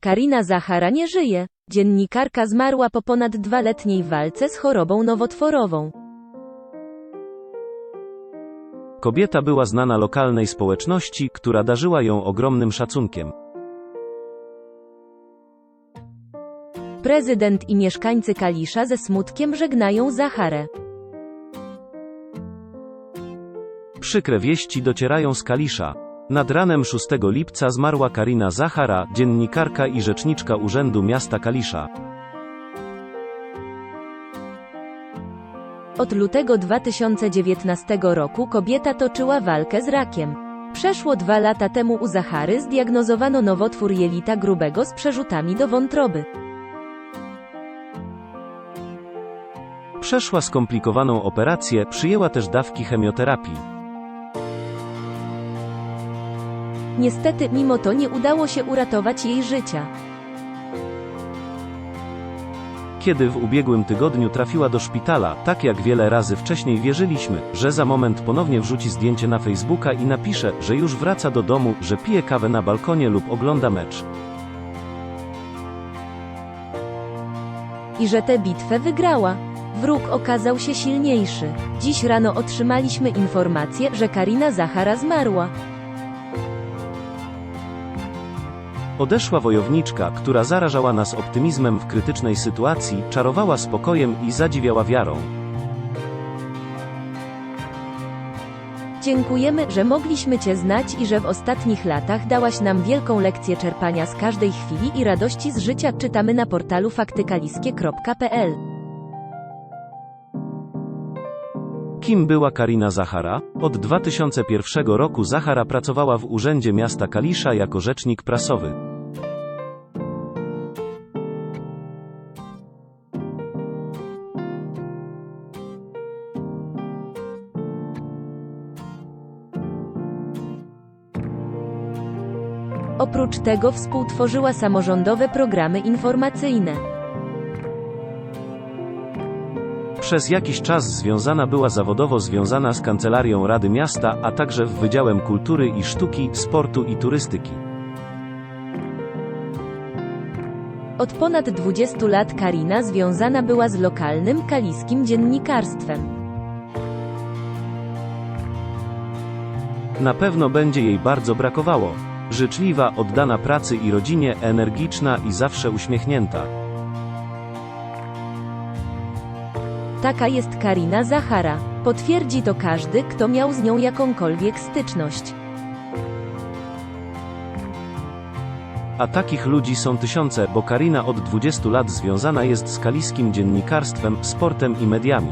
Karina Zachara nie żyje. Dziennikarka zmarła po ponad dwaletniej walce z chorobą nowotworową. Kobieta była znana lokalnej społeczności, która darzyła ją ogromnym szacunkiem. Prezydent i mieszkańcy Kalisza ze smutkiem żegnają Zacharę. Przykre wieści docierają z Kalisza. Nad ranem 6 lipca zmarła Karina Zachara, dziennikarka i rzeczniczka Urzędu Miasta Kalisza. Od lutego 2019 roku kobieta toczyła walkę z rakiem. Przeszło dwa lata temu u Zachary zdiagnozowano nowotwór jelita grubego z przerzutami do wątroby. Przeszła skomplikowaną operację, przyjęła też dawki chemioterapii. Niestety, mimo to nie udało się uratować jej życia. Kiedy w ubiegłym tygodniu trafiła do szpitala, tak jak wiele razy wcześniej wierzyliśmy, że za moment ponownie wrzuci zdjęcie na Facebooka i napisze, że już wraca do domu, że pije kawę na balkonie lub ogląda mecz. I że tę bitwę wygrała. Wróg okazał się silniejszy. Dziś rano otrzymaliśmy informację, że Karina Zachara zmarła. Odeszła wojowniczka, która zarażała nas optymizmem w krytycznej sytuacji, czarowała spokojem i zadziwiała wiarą. Dziękujemy, że mogliśmy Cię znać i że w ostatnich latach dałaś nam wielką lekcję czerpania z każdej chwili i radości z życia. Czytamy na portalu faktykaliskie.pl. Kim była Karina Zachara? Od 2001 roku Zachara pracowała w Urzędzie Miasta Kalisza jako rzecznik prasowy. Oprócz tego współtworzyła samorządowe programy informacyjne. Przez jakiś czas związana była zawodowo związana z Kancelarią Rady Miasta, a także w Wydziałem Kultury i Sztuki, Sportu i Turystyki. Od ponad 20 lat Karina związana była z lokalnym kaliskim dziennikarstwem. Na pewno będzie jej bardzo brakowało. Życzliwa, oddana pracy i rodzinie, energiczna i zawsze uśmiechnięta. Taka jest Karina Zachara. Potwierdzi to każdy, kto miał z nią jakąkolwiek styczność. A takich ludzi są tysiące, bo Karina od 20 lat związana jest z kaliskim dziennikarstwem, sportem i mediami.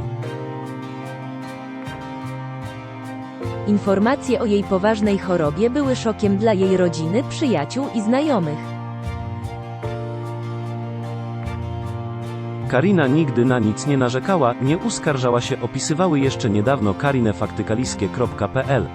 Informacje o jej poważnej chorobie były szokiem dla jej rodziny, przyjaciół i znajomych. Karina nigdy na nic nie narzekała, nie uskarżała się, opisywały jeszcze niedawno karinefaktykaliskie.pl.